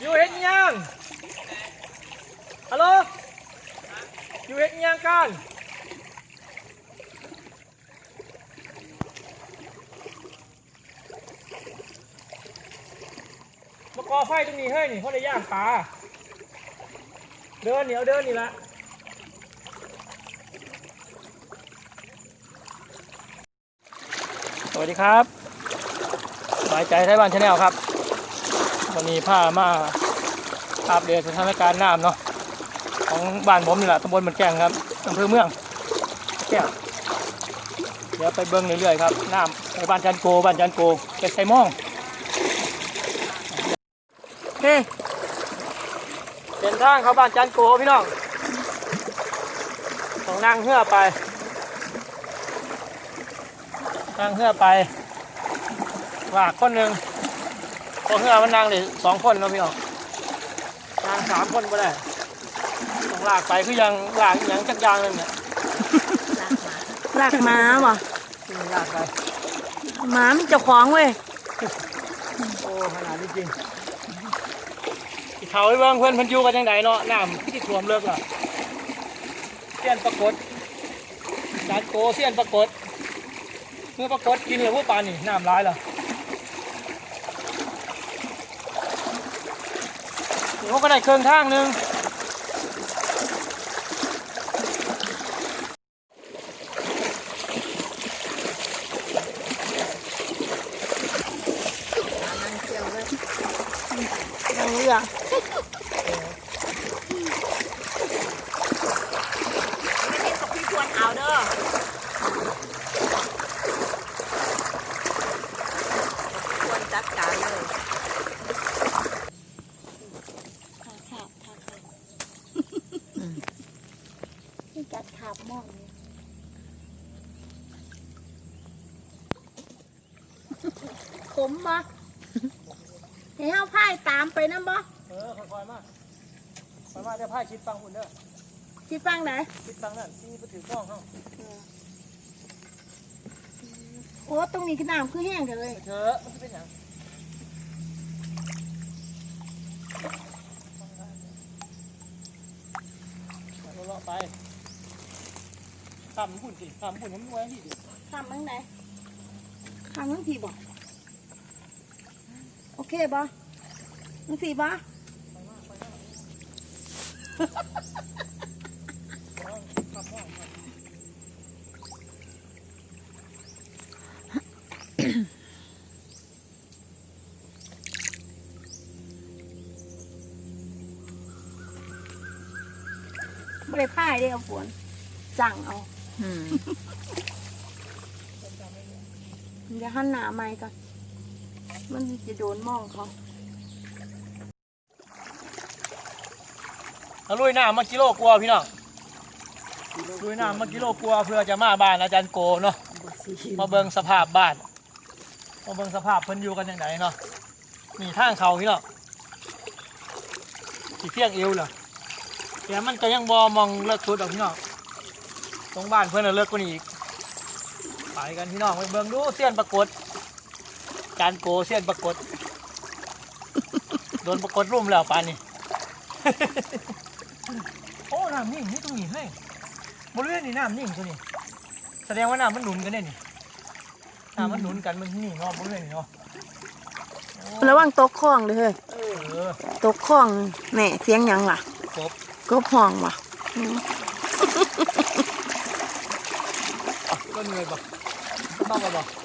อยู่เฮ็ดอิหยังฮัลโหลอยู่เฮ็ดอิหยังกันมาก่อไฟตรงนี้เฮ้ยนี่เขาได้ย่างปลาเดินเหนียวเดินนี่ละสวัสดีครับสบายใจไทยบ้านชาแนลครับ วันนี้พามาอัปเดตสถานการณ์น้ำเนาะของบ้านผมนี่แหละตำบลเหมือนแกงครับอำเภอเมืองแก้วเดี๋ยวไปเบิ้งเรื่อยๆครับน้ำในบ้านจันโกบ้านจันโกไปใส่หมองเฮ้เป็นทางเขาบ้านจันโกพี่น้องต้องนั่งเหื่อไปนั่งเหื่อไปลากคนหนึ่ง พอเหือมันนั่งเลยสองคนเนาะพี่น้องนั่งสามคนก็ได้ต้องลากไปคือยังลากอหยังจักอยางนั่นเนี่ยลากม้าบ่อืมลากไปม้ามันเจ้าของเว้ยโอ้ขนาดนี้จริงที่เขาไอ้เบิ่งเพื่อนเพันอยูกันยังไงเนาะน้ำที่ท่วมเลิกล่ะเสี้ยนปรากฏจานโกเสี้ยนปรากฏเมื่อปรากฏกินเลยพวกปลานี่น้ำร้ายเหรอ หนูก็ได้เครื่องทางหนึ่งเรือ พี่ควรเอาเด้อควรจัดการเลย จัดขาบมองข มบ่ให้เฮาพายตามไปนำบ่เออค่อยๆมาค่อยมาเดี๋ยวพายชิดฟังหุ่นเด้อสิฟังไหนชิดฟังนั่นที่ไปถือกล้องเขาโอ้ตรงนี้คือน้ำคือแห้งกันเลยเถอะมันจะเป็นหยังเราเลาะไปตามหุ่นสิตามหุ่นมันไว้ที่ดิข้ามมั้งไหนข้ามมั้งทีบ่โอ เคบ่มั้งสีบ่ไม่ได้พายได้เอาฝนสั่งเอาอย่าหันหนาไม่ก่อน มันจะโดนมองเขาเอาลุยน้ำมากิโลกลัวาพี่น้องลุยน้ำมากิโลกลัวาเพื่อจะมาบ้านอาจารย์โกเนาะมาเบิ่งสภาพบ้านมาเบิ่งสภาพเพิ่นอยู่กันยังไงเนาะมีทางเขาพี่น้องสีเพียงเอวเหรอแต่มันก็ยังบอมองเลิกชุดดอกพี่น้องตรงบ้านเพื่อนนะเลิกกว่านี้อีกไปกันพี่น้องไปเบิ่งดูเสี้ยนปรากฏ การโกเสี้ยนปรากฏโดนปรากฏรุ่มแล้วปานนี้โอ้น้ำนิ่งนี่ตรงนี้เฮ้ยบริเวณนี้น้ำนิ่งตัวนี้แสดงว่าน้ำมันหนุนกันเนี่ยนี่น้ำมันหนุนกันมันนี่เนาะบริเวณนี้เนาะโอ้ระวังตกคลองเลยเฮ้ยเออตกคลองแหน่เสียงหยังล่ะครบกบห้องว่ะอะก็เหนื่อยบ่ต้องมาบ่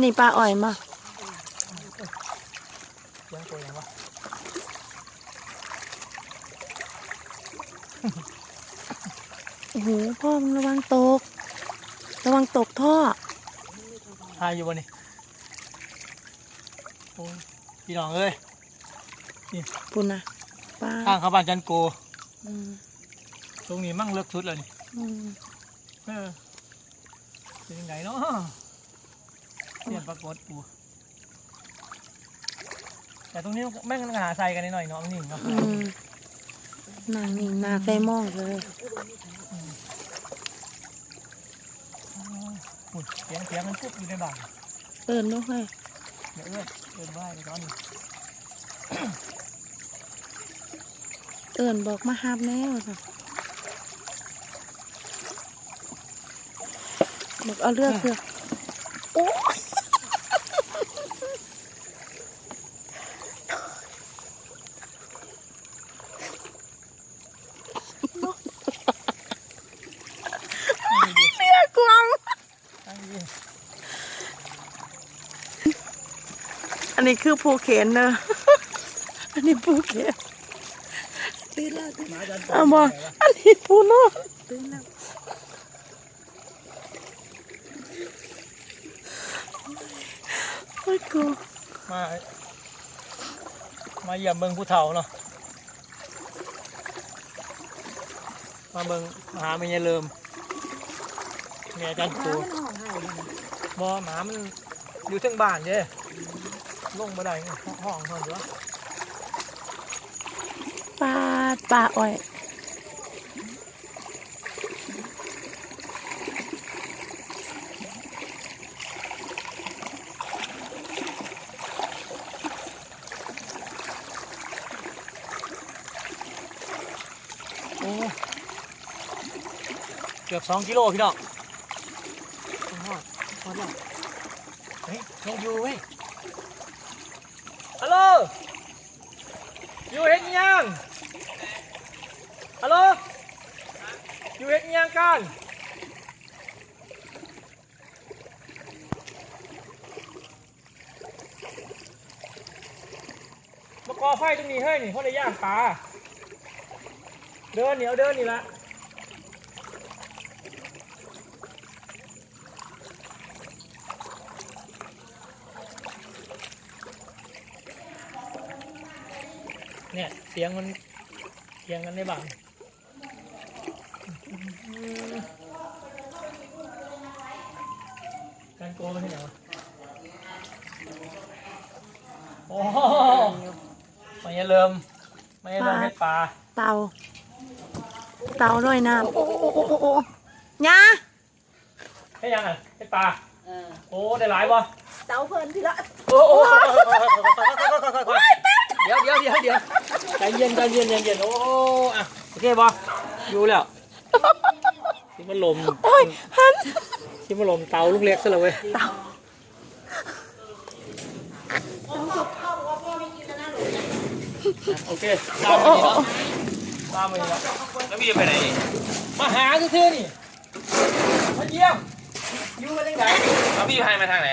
นนี้ปลาอ่อยมายังตัวยังวะโอ้โหพ่อมึงระวังตก ระวังตกท่อหายอยู่บ่นี่โอ้ยพี่น้องเอ้ยปุ่นนะปลาทางเข้าบ้านจันโก อืมตรงนี้มั่งเลิกชุดเลยนี่อืมเออเป็นยังไงเนาะ เสียนปรากฏกูแต่ตรงนี้แม่งหาใส่กันนิดหน่อยเนาะมันนิ่งเนาะอืมนางนี่นาใส่หมองเลยอุ้ยเสียงเสียงมันปุ๊บอยู่ในบ้านเอิญด้วยเฮ้ยเดี๋ยวเอื้อนเอื้อนไหว้ไปตอนนี้เอิญบอกมาหาบแน่ว่าค่ะบอกเอาเลือกเถอะโอ้ยเลือกกวาง ตั้งดี อันนี้คือภูเข็นเนอะอันนี้ภูเข็นตื่นแล้วตื่นหมาจันอะบอกอันนี้ภูนอนตื่นแล้วโอ้ยกูมา มาเยี่ยมเมืองผู้เฒ่าเนาะ มาเมืองมหาเมียเลิมเมียจันกูบอหมามันอยู่เทั้งบ้านเด้ ลงมาได้ห้องห้องห้องเดี๋ยวปลาปลาอ้อยโอ้เกือบสองกิโลพี่น้องฮอดฮอดแล้วเฮ้ยยังอยู่เว้ย ฮัลโหล อยู่เห็นยังฮัลโหล อยู่เห็นยังกัน มาก่อไฟตรงนี้เฮ้ยนี่เพราะได้ย่างปลา เดินเหนียวเดินนี่ละ เนี่ย เสียงมันเสียงกันในบ้านการโกงมันที่ไหนวะโอ้โหมันยังเริ่มมันยังเริ่มให้ปลาเตาเตาด้วยน้ำโอ้โอ้โอ้โอ้โอ้ยาให้ยังอะให้ปลาโอ้ได้หลายบ่เต้าเพิ่นพี่ละโอ้โอ้ เดี๋ยวเดี๋ยวเดี๋ยวเดี๋ยวใจเย็นใจเย็นใจเย็นโอ้อะโอเคบ่อยู่แล้วที่มันลมโอ้ยหันที่มันลมเตาลูกเล็กซะเลยเว้ยเตาโอเคตามโอ้มาโอ้นี่โอ้เนาะตามมานี่เนาะแล้วพี่จะไปไหนนี่มาหาซื่อๆนี่มาเยี่ยมอยู่กันยังไงแล้วพี่พายมาทางไหน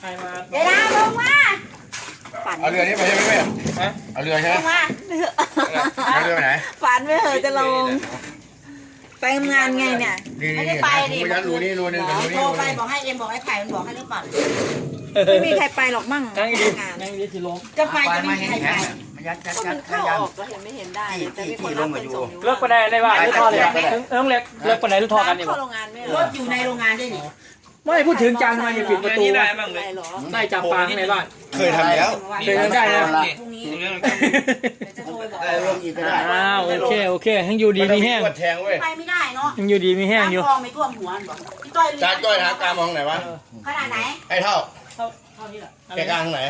ใครมาเดี๋ยวนะลงมา ฝันเอาเรือนี้ไปใช่ไหมแม่ฮะเอาเรือใช่ไหลมงมาเอาเรือไปไหน ฝันไปเหอะจะลง ไปทำงานไงเนี่ย นี่ไม่นี่ได้นี่ไปดิยัดรูนี่รูนึงกับรูนี่โทรรูไปนึงบอกให้เอ็มบอกให้ไผ่มันบอกให้หรือเปล่าไม่มีใครไปหรอกมั่งนั่งดีงานนั่งดีสิลงจะไปจะไม่มีใครไปมันยัดยัดก็ยัมัดนเข้ายัด ออกก็เห็นไม่เห็นได้เลยแต่มีคนรับคนส่งอยู่เลิกไปไหนในบ้านหรือทอดเลยเอิ้งเล็กเลิกไปไหนหรือทอดกันนี่เข้าบ่โรงงานไม่เหรออยู่ในโรงงานด้วยนี่ ไม่พูดถึงจานมาอย่าปิดประตูนี่ได้บ้างเลยได้เหรอได้จับปลาข้างในบ้าน เคยทำแล้วเคยทำได้นะพรุ่งนี้เรื่องเดี๋ยวจะโทรไปบอกได้ลงอีกก็ได้อ้าวโอเคโอเคยังอยู่ดีมีแห้งกดแทงเว้ยไปไม่ได้เนาะยังอยู่ดีมีแห้งอยู่น้ำคลองไม่ท่วมหัวหรอพี่ต้อยจานก้อยทางกลางมองไหนวะขนาดไหนไอ้เท่าเท่าเท่านี้แหละแกกลางไหน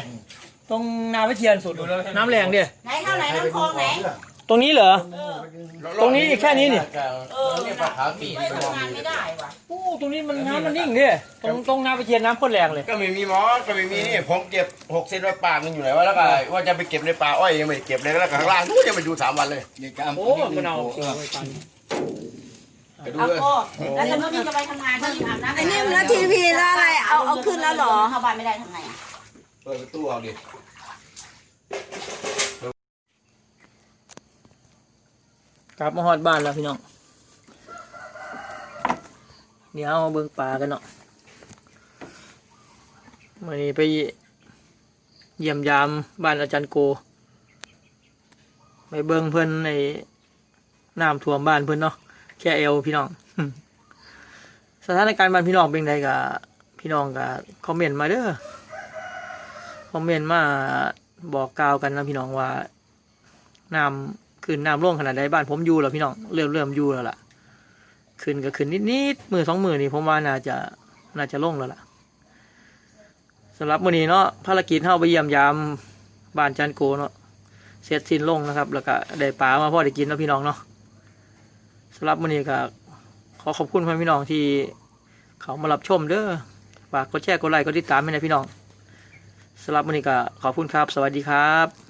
ตรงนาวิเทียนสุดน้ำแรงดิไหนเท่าไหนน้ำคลองไหน ตรงนี้เหรอ ตรงนี้อีกแค่นี้นี่ เออนี่ปลาขาวตีไปทำงานไม่ได้ว่ะโอ้ตรงนี้มันน้ำมันนิ่งดิตรงตรงนาวิเทียนน้ำข้นแรงเลย ก็ไม่มีหมอก็ไม่มีนี่ผมเก็บหกเซนไว้ปากมันอยู่ไหนวะแล้วก็ว่าจะไปเก็บในป่าอ้อยยังไม่เก็บเลยแล้วก็ข้างล่างนู้นยังไปดูสามวันเลยโอ้มันเอาเกลือไว้ปันไปดูเอาเลยโก้แล้วสมมติจะไปทำงานที่อาบน้ำอันนี้มันทีวีแล้วอะไรเอาเอาขึ้นแล้วเหรอ เข้าบ้านไม่ได้ทำไงอะเปิดประตูเอาดิ กลับมาฮอดบ้านแล้วพี่น้อง เดี๋ยวเอาเบิ่งปลากันเนาะมื่อนี้ไปเยี่ยมยามบ้านอาจารย์โก ไปเบิงเพิ่อนในน้ำท่วมบ้านเพิ่อนเนาะแค่เอวพี่น้องสถานการณ์บ้านพี่น้องเป็นไงกะพี่น้องกะคอมเมนต์มาเด้อคอมเมนต์มาบอกกล่าวกันนะพี่น้องว่าน้ำ ขึ้นน้ำร่วงขนาดใดบ้านผมอยู่แล้วพี่น้องเริ่มเริ่มอยู่แล้วล่ะขึ้นก็ขึ้นนิดๆมือสองมือนี่ผมว่าน่าจะน่าจะลงแล้วล่ะสำหรับมื้อนี้เนาะภารกิจเฮาไปเยี่ยมยามบ้านจันโกเนาะเสร็จสิ้นลงนะครับ แล้วก็ได้ปลามาพ่อได้กินเนาะพี่น้องเนาะสำหรับมื้อนี้ก็ขอขอบคุณพ่อพี่น้องที่เขามารับชมเด้อฝากกดแชร์กดไลค์กดติดตามให้นะพี่น้องสำหรับมื้อนี้ก็ขอบคุณครับ สวัสดีครับ